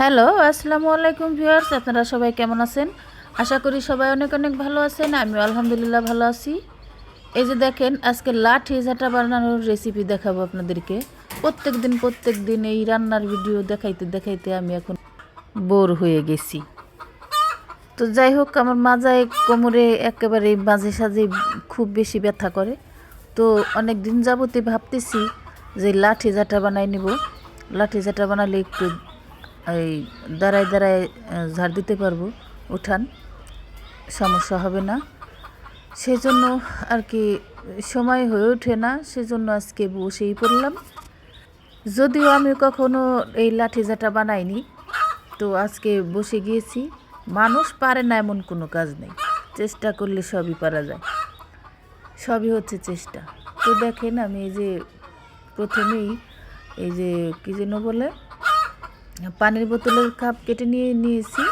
Hello, আসসালামু আলাইকুম viewers, আপনারা সবাই কেমন আছেন? আশা করি সবাই অনেক অনেক ভালো আছেন আমি আলহামদুলিল্লাহ ভালো আছি। এই যে দেখেন, আজকে লাঠি ঝাঁটা বানানোর রেসিপি দেখাবো আপনাদেরকে। প্রত্যেক দিন প্রত্যেক দিন এই রান্নার ভিডিও দেখাইতে দেখাইতে আমি এখন বোর হয়ে গেছি। তো যাই হোক, আমার মাজায় কোমরে একেবারে মাঝে সাঝে খুব বেশি ব্যথা করে। তো অনেক দিন যাবতই ভাবতেছি যে লাঠি ঝাঁটা বানাই নেব। লাঠি ঝাঁটা বানালে একটু এই দাঁড়ায় দাঁড়ায় ঝাড় দিতে পারব উঠান, সমস্যা হবে না। সেজন্য আর কি সময় হয়ে ওঠে না, সেজন্য আজকে বসেই পড়লাম। যদিও আমি কখনো এই লাঠি ঝাঁটা বানাইনি, তো আজকে বসে গিয়েছি। মানুষ পারে না এমন কোনো কাজ নেই, চেষ্টা করলে সবই পারা যায়। সবই হচ্ছে চেষ্টা। তো দেখেন আমি এই যে প্রথমেই এই যে কী যেন বলে পানির বোতলের কাপ কেটে নিয়ে নিয়েছি।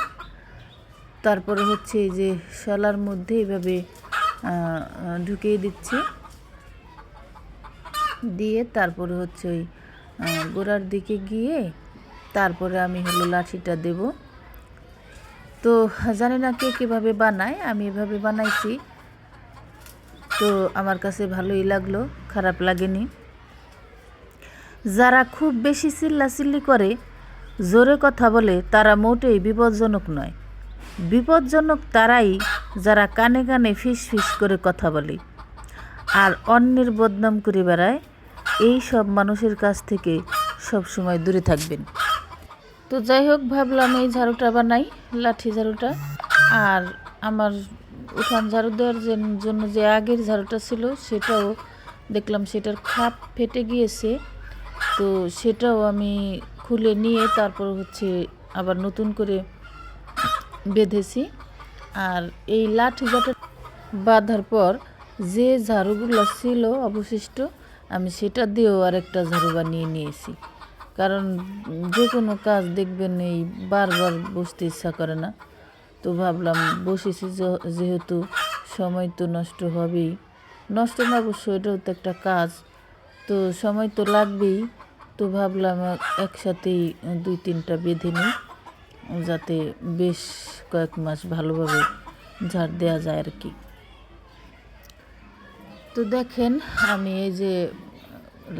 তারপরে হচ্ছে এই যে শলার মধ্যে আহ, ঢুকিয়ে দিচ্ছি। দিয়ে তারপরে হচ্ছে ওই গোড়ার দিকে গিয়ে তারপরে আমি হলো লাঠিটা দেব। তো জানি না কে কীভাবে বানায় আমি এভাবে বানাইছি। তো আমার কাছে ভালোই লাগল খারাপ লাগেনি। যারা খুব বেশি চিল্লাচিল্লি করে জোরে কথা বলে তারা মোটেই বিপজ্জনক নয়। বিপজ্জনক তারাই যারা কানে কানে ফিস ফিস করে কথা বলে। আর অন্যের বদনাম করে বেড়ায়, এই সব মানুষের কাছ থেকে সব সময় দূরে থাকবেন। তো যাই হোক, ভাবলাম এই ঝাড়ুটা বানাই, লাঠি ঝাড়ুটা। আর আমার উঠান ঝাড়ু দেওয়ার জন্য যে আগের ঝাড়ুটা ছিল, সেটাও দেখলাম সেটার খাপ ফেটে গিয়েছে। তো সেটাও আমি খুলে নিয়ে তারপর হচ্ছে আবার নতুন করে বেঁধেছি। আর এই লাঠি ঝাঁটা বাঁধার পর যে ঝাড়ুগুলো ছিল অবশিষ্ট, আমি সেটা দিয়েও আরেকটা ঝাড়ু বানিয়ে নিয়েছি। কারণ যে কোনো কাজ দেখবেন এই বারবার বসতে ইচ্ছা করে না। তো ভাবলাম বসেছি যেহেতু সময় তো নষ্ট হবেই। নষ্ট না, অবশ্য এটাও তো একটা কাজ। তো সময় তো লাগবেই। তো ভাবলাম একসাথেই দুই তিনটা বেঁধে নিই, যাতে বেশ কয়েক মাস ভালোভাবে ঝাড় দেওয়া যায় আর কি। তো দেখেন, আমি এই যে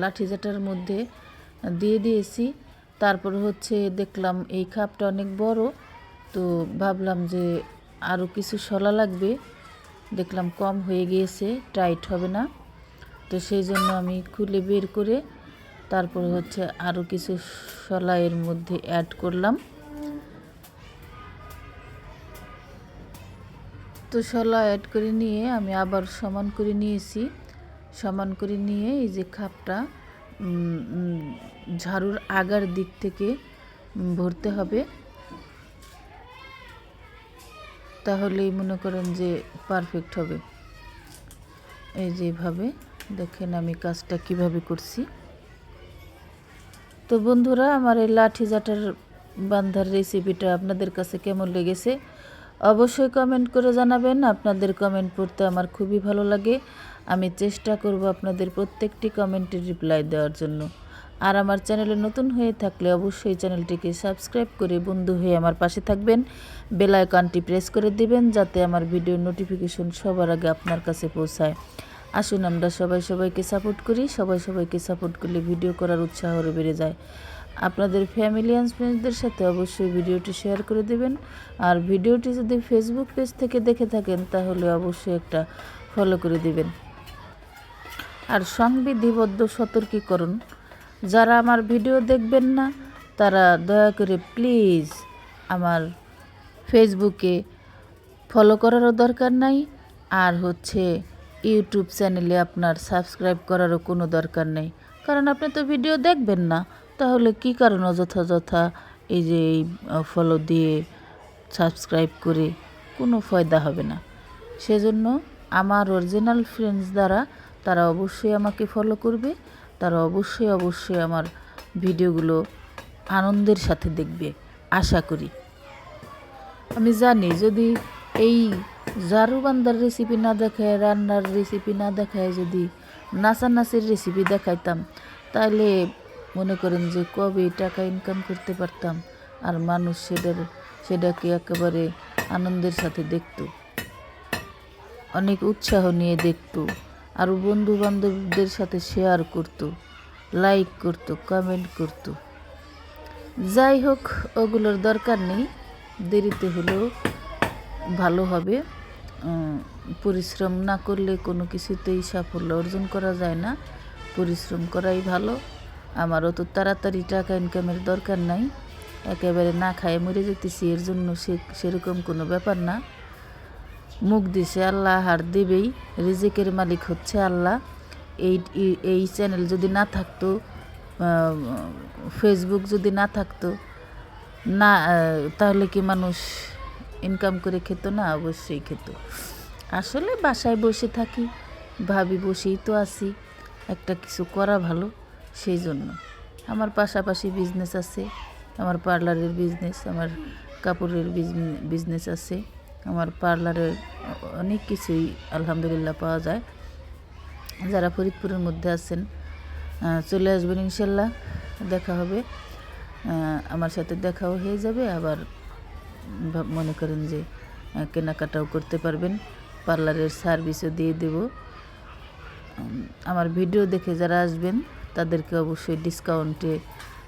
লাঠি ঝাঁটার মধ্যে দিয়ে দিয়েছি, তারপর হচ্ছে দেখলাম এই খাপটা অনেক বড়, তো ভাবলাম যে আরও কিছু শলা লাগবে, দেখলাম কম হয়ে গিয়েছে, টাইট হবে না, তো সেই জন্য আমি খুলে বের করে তারপর হচ্ছে আরও কিছু এর মধ্যে অ্যাড করলাম। তো শলা অ্যাড করে নিয়ে আমি আবার সমান করে নিয়েছি। সমান করে নিয়ে এই যে খাপটা ঝাড়ুর আগার দিক থেকে ভরতে হবে। তাহলেই মনে করেন যে পারফেক্ট হবে। এই যেভাবে দেখেন আমি কাজটা কীভাবে করছি। তো বন্ধুরা, আমার এই লাঠি জাটার বান্ধার রেসিপিটা আপনাদের কাছে কেমন লেগেছে অবশ্যই কমেন্ট করে জানাবেন। আপনাদের কমেন্ট পড়তে আমার খুবই ভালো লাগে। আমি চেষ্টা করব আপনাদের প্রত্যেকটি কমেন্টের রিপ্লাই দেওয়ার জন্য। আর আমার চ্যানেলে নতুন হয়ে থাকলে অবশ্যই চ্যানেলটিকে সাবস্ক্রাইব করে বন্ধু হয়ে আমার পাশে থাকবেন। বেল প্রেস করে দিবেন, যাতে আমার ভিডিও নোটিফিকেশন সবার আগে আপনার কাছে পৌঁছায়। আসুন আমরা সবাই সবাইকে সাপোর্ট করি, সবাই সবাইকে সাপোর্ট করলে ভিডিও করার উৎসাহ আরও বেড়ে যায়। আপনাদের ফ্যামিলি অ্যান্ড ফ্রেন্ডসদের সাথে অবশ্যই ভিডিওটি শেয়ার করে দেবেন। আর ভিডিওটি যদি ফেসবুক পেজ থেকে দেখে থাকেন, তাহলে অবশ্যই একটা ফলো করে দেবেন। আর সংবিধিবদ্ধ সতর্কীকরণ, যারা আমার ভিডিও দেখবেন না, তারা দয়া করে প্লিজ আমার ফেসবুকে ফলো করারও দরকার নাই। আর হচ্ছে ইউটিউব চ্যানেলে আপনার সাবস্ক্রাইব করারও কোনো দরকার নেই। কারণ আপনি তো ভিডিও দেখবেন না। তাহলে কি কারণ অযথা যথা এই যে এই ফলো দিয়ে সাবস্ক্রাইব করে কোনো ফয়দা হবে না। সেজন্য আমার অরিজিনাল ফ্রেন্ডস দ্বারা তারা অবশ্যই আমাকে ফলো করবে। তারা অবশ্যই অবশ্যই আমার ভিডিওগুলো আনন্দের সাথে দেখবে। আশা করি। আমি জানি যদি এই ঝাড়ু বান্দার রেসিপি না দেখায় রান্নার রেসিপি না দেখায় যদি নাচানাচির রেসিপি দেখাইতাম তাহলে মনে করেন যে কবে টাকা ইনকাম করতে পারতাম আর মানুষ সেটার, সেটাকে একেবারে আনন্দের সাথে দেখতো। অনেক উৎসাহ নিয়ে দেখতো আর বন্ধু বান্ধবদের সাথে শেয়ার করতো লাইক করতো কমেন্ট করতো। যাই হোক, ওগুলোর দরকার নেই, দেরিতে হলেও ভালো হবে। পরিশ্রম না করলে কোনো কিছুতেই সাফল্য অর্জন করা যায় না। পরিশ্রম করাই ভালো। আমারও তো তাড়াতাড়ি টাকা ইনকামের দরকার নাই। একেবারে না খায় মরে যেতেছি, এর জন্য সে, সেরকম কোনো ব্যাপার না। মুখ দিছে আল্লাহ, হার দেবেই। রিজিকের মালিক হচ্ছে আল্লাহ। এই, এই- এই চ্যানেল যদি না থাকতো ফেসবুক যদি না থাকতো, না তাহলে কি মানুষ ইনকাম করে খেত না, অবশ্যই খেত। আসলে বাসায় বসে থাকি, ভাবি বসেই তো আছি, একটা কিছু করা ভালো, সেই জন্য। আমার পাশাপাশি বিজনেস আছে, আমার পার্লারের বিজনেস আমার কাপড়ের বিজনেস আছে, আমার পার্লারের অনেক কিছুই আলহামদুলিল্লাহ পাওয়া যায়। যারা ফরিদপুরের মধ্যে আছেন চলে আসবেন ইনশাল্লাহ, দেখা হবে। আমার সাথে দেখাও হয়ে যাবে, আবার মনে করেন যে কেনাকাটাও করতে পারবেন। পার্লারের সার্ভিসও দিয়ে দেব। আমার ভিডিও দেখে যারা আসবেন, তাদেরকে অবশ্যই ডিসকাউন্টে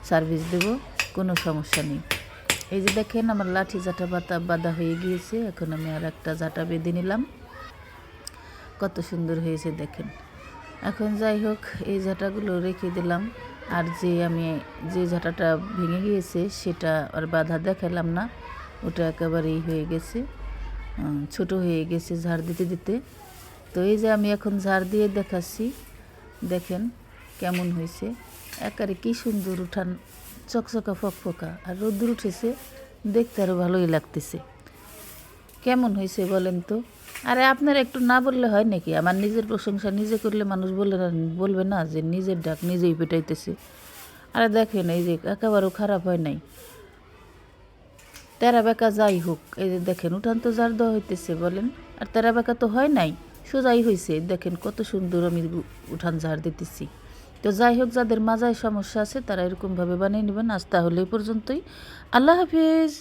সার্ভিস দেব। কোনো সমস্যা নেই। এই যে দেখেন, আমার লাঠি জাটা বাতা, বাঁধা হয়ে গিয়েছে। এখন আমি আর একটা জাটা বেঁধে নিলাম। কত সুন্দর হয়েছে দেখেন। এখন যাই হোক, এই ঝাঁটাগুলো রেখে দিলাম। আর যে আমি, যে ঝাঁটাটা ভেঙে গিয়েছে, সেটা আর বাধা দেখালাম না। ওটা একেবারেই হয়ে গেছে। ছোট হয়ে গেছে ঝাড় দিতে দিতে। তো এই যে আমি এখন ঝাড় দিয়ে দেখাচ্ছি, দেখেন কেমন হয়েছে। একারে কি সুন্দর উঠান, চকচকা ফকফকা। আর রোদ্দুর উঠেছে, দেখতে আরও ভালোই লাগতেছে। কেমন হয়েছে বলেন তো? আরে আপনারা একটু না বললে হয় নাকি? আমার নিজের প্রশংসা নিজে করলে মানুষ বললে না, বলবে না যে নিজের ডাক নিজেই পেটাইতেছে। আরে দেখেন, এই যে একেবারেও খারাপ হয় নাই। তেরা বেকা যাই হোক, এই যে দেখেন, উঠান তো দেওয়া হইতেছে, বলেন। আর তেরা বেকা তো হয় নাই, সোজাই হয়েছে দেখেন কত সুন্দর আমি উঠান ঝাড় দিতেছি। তো যাই হোক, যাদের মাজায় সমস্যা আছে, তারা এরকমভাবে বানিয়ে নেবেন। আজ তাহলে এই পর্যন্তই। আল্লাহ হাফিজ।